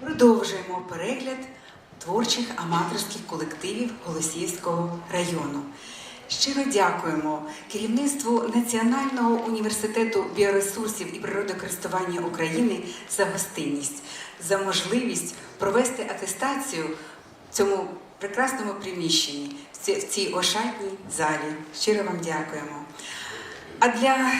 Продовжуємо перегляд творчих аматорських колективів Голосіївського району. Щиро дякуємо керівництву Національного університету біоресурсів і природокористування України за гостинність, за можливість провести атестацію в цьому прекрасному приміщенні, в цій ошатній залі. Щиро вам дякуємо. А для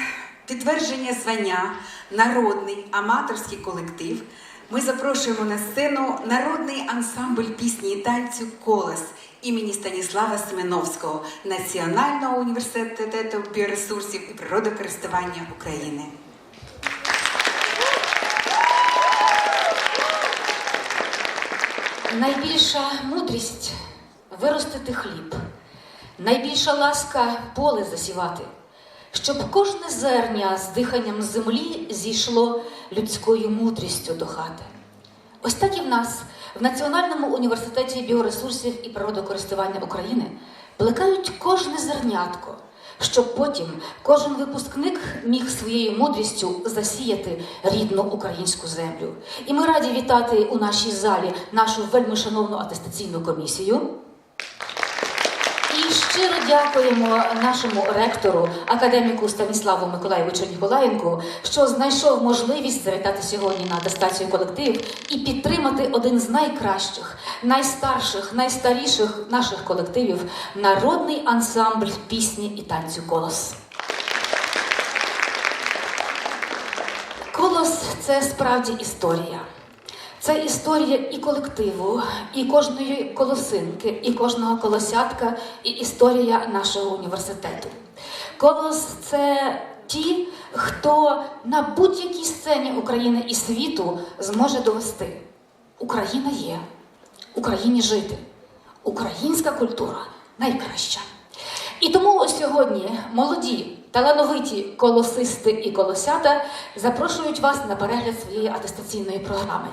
підтвердження звання народний аматорський колектив ми запрошуємо на сцену народний ансамбль пісні і танцю Колос імені Станіслава Семеновського Національного університету біоресурсів і природокористування України. Найбільша мудрість виростити хліб, найбільша ласка поле засівати, щоб кожне зерня з диханням землі зійшло людською мудрістю до хати. Ось так і в нас в Національному університеті біоресурсів і природокористування України плекають кожне зернятко, щоб потім кожен випускник міг своєю мудрістю засіяти рідну українську землю. І ми раді вітати у нашій залі нашу вельми шановну атестаційну комісію. Щиро дякуємо нашому ректору, академіку Станіславу Миколаєвичу Ніколаєнку, що знайшов можливість завітати сьогодні на атестацію колектив і підтримати один з найкращих, найстарших, найстаріших наших колективів народний ансамбль пісні і танцю Колос. Колос це справді історія. Це історія і колективу, і кожної колосинки, і кожного колосятка, і історія нашого університету. Колос це ті, хто на будь-якій сцені України і світу зможе довести. Україна є, Україні жити. Українська культура найкраща. І тому сьогодні молоді, талановиті колосисти і колосята запрошують вас на перегляд своєї атестаційної програми.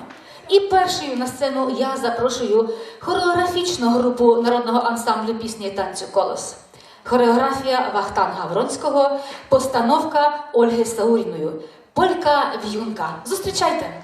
І першою на сцену я запрошую хореографічну групу народного ансамблю пісні і танцю Колос. Хореографія Вахтанга Вронського, постановка Ольги Сауріною. Полька В'юнка. Зустрічайте!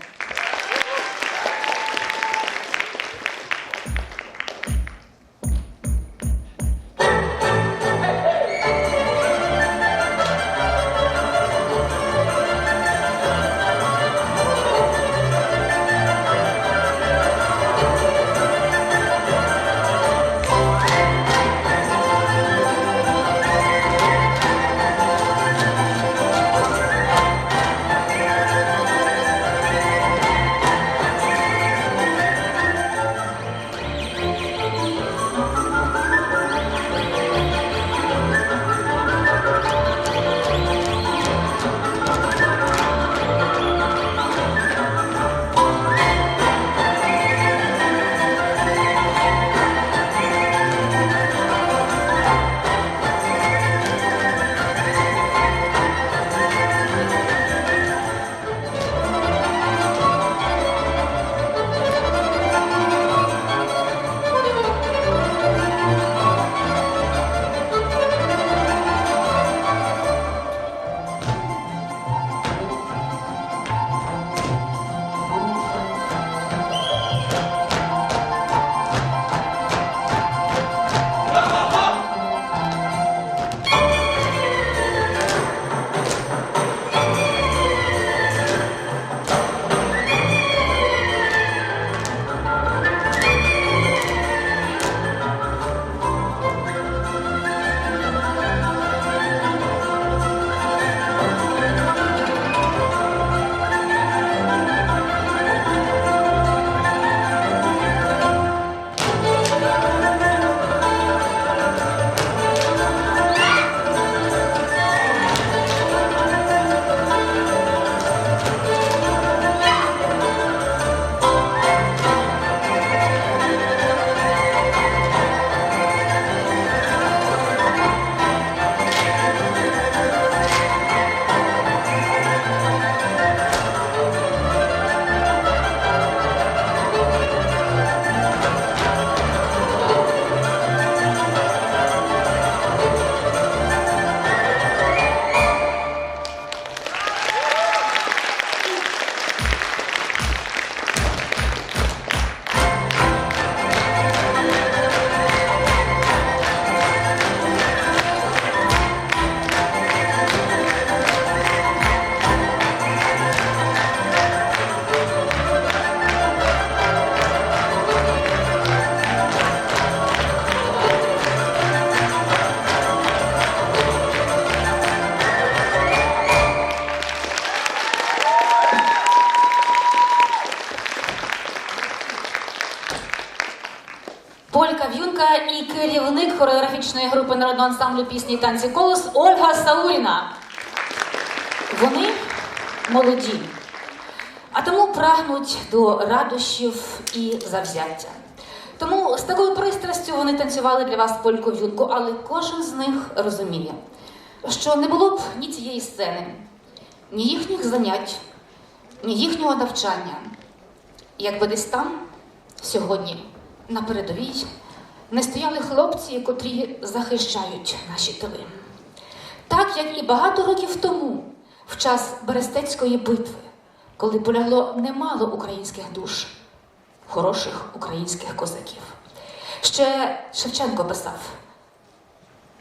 Полководинка і керівник хореографічної групи народного ансамблю пісні і танці колос Ольга Сауріна. Вони молоді, а тому прагнуть до радощів і завзяття. Тому з такою пристрастю вони танцювали для вас польку юнку, але кожен з них розуміє, що не було б ні цієї сцени, ні їхніх занять, ні їхнього навчання, якби десь там сьогодні на передовій не стояли хлопці, котрі захищають наші тили. Так як і багато років тому, в час Берестецької битви, коли полягло немало українських душ, хороших українських козаків. Ще Шевченко писав,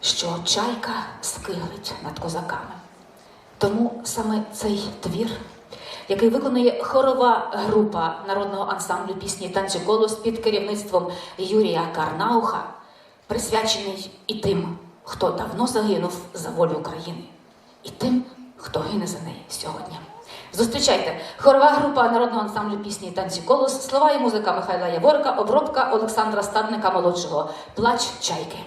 що чайка скиглить над козаками. Тому саме цей твір, який виконує хорова група народного ансамблю пісні танцю колос під керівництвом Юрія Карнауха, присвячений і тим, хто давно загинув за волю України, і тим, хто гине за неї сьогодні. Зустрічайте хорова група народного ансамблю пісні танці колос, слова і музика Михайла Яворка, обробка Олександра Стадника молодшого. Плач чайки.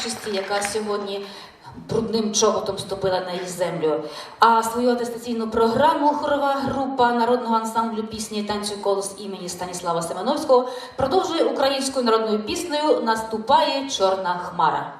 Нечисті, яка сьогодні брудним чоботом ступила на її землю. А свою атестаційну програму хорова група народного ансамблю пісні танцю колос імені Станіслава Семеновського продовжує українською народною піснею Наступає чорна хмара.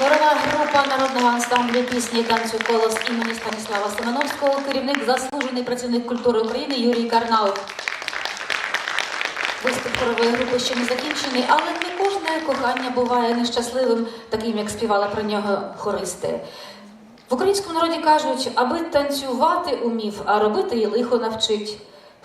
Хорова група народного ансамблю пісні танцю колос імені Станіслава Семеновського, керівник заслужений працівник культури України Юрій Карнаух. Виступ хорової групи ще не закінчений, але не кожне кохання буває нещасливим, таким як співали про нього хористи. В українському народі кажуть, аби танцювати умів, а робити і лихо навчить.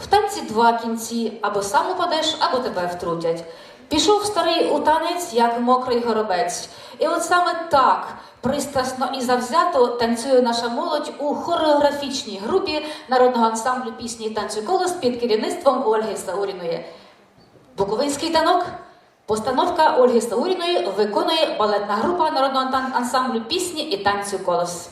В танці два кінці, або сам упадеш, або тебе втрутять. Пішов старий у танець, як мокрий горобець. І от саме так пристрасно і завзято танцює наша молодь у хореографічній групі народного ансамблю пісні танцю колос під керівництвом Ольги Сауріної. Буковинський танок. Постановка Ольги Сауріної виконує балетна група народного ансамблю пісні і танцю колос.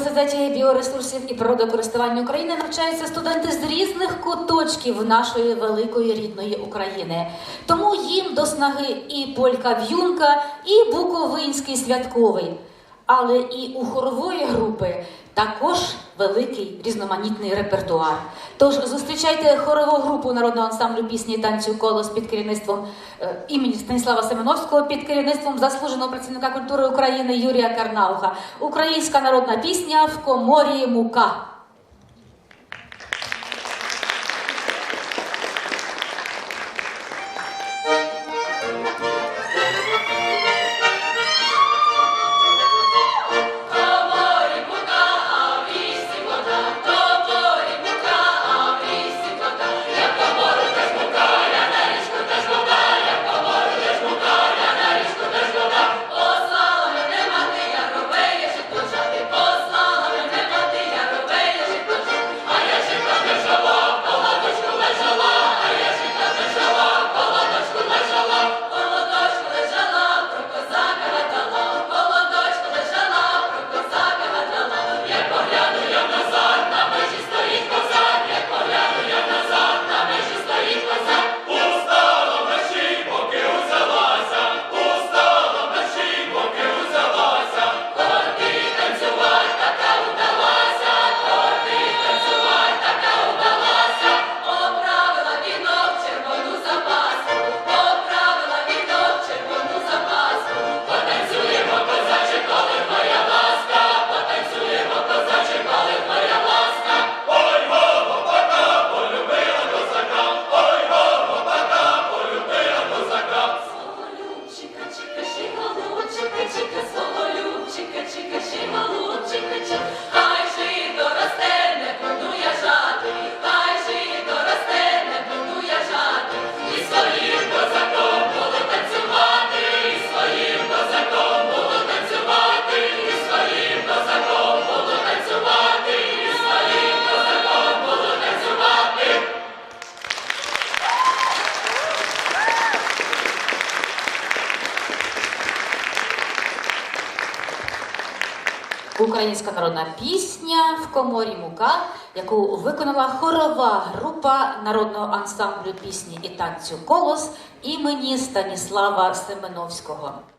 Університеті біоресурсів і природокористування України навчаються студенти з різних куточків нашої великої рідної України. Тому їм до снаги і полька в'юнка, і буковинський святковий. Але і у хорової групи також великий різноманітний репертуар. Тож зустрічайте хорову групу народного ансамблю пісні і танцю колос під керівництвом е, імені Станіслава Семеновського, під керівництвом заслуженого працівника культури України Юрія Карнауха. Українська народна пісня в коморі мука. Народна пісня в коморі мука, яку виконала хорова група народного ансамблю пісні і танцю Колос імені Станіслава Семеновського.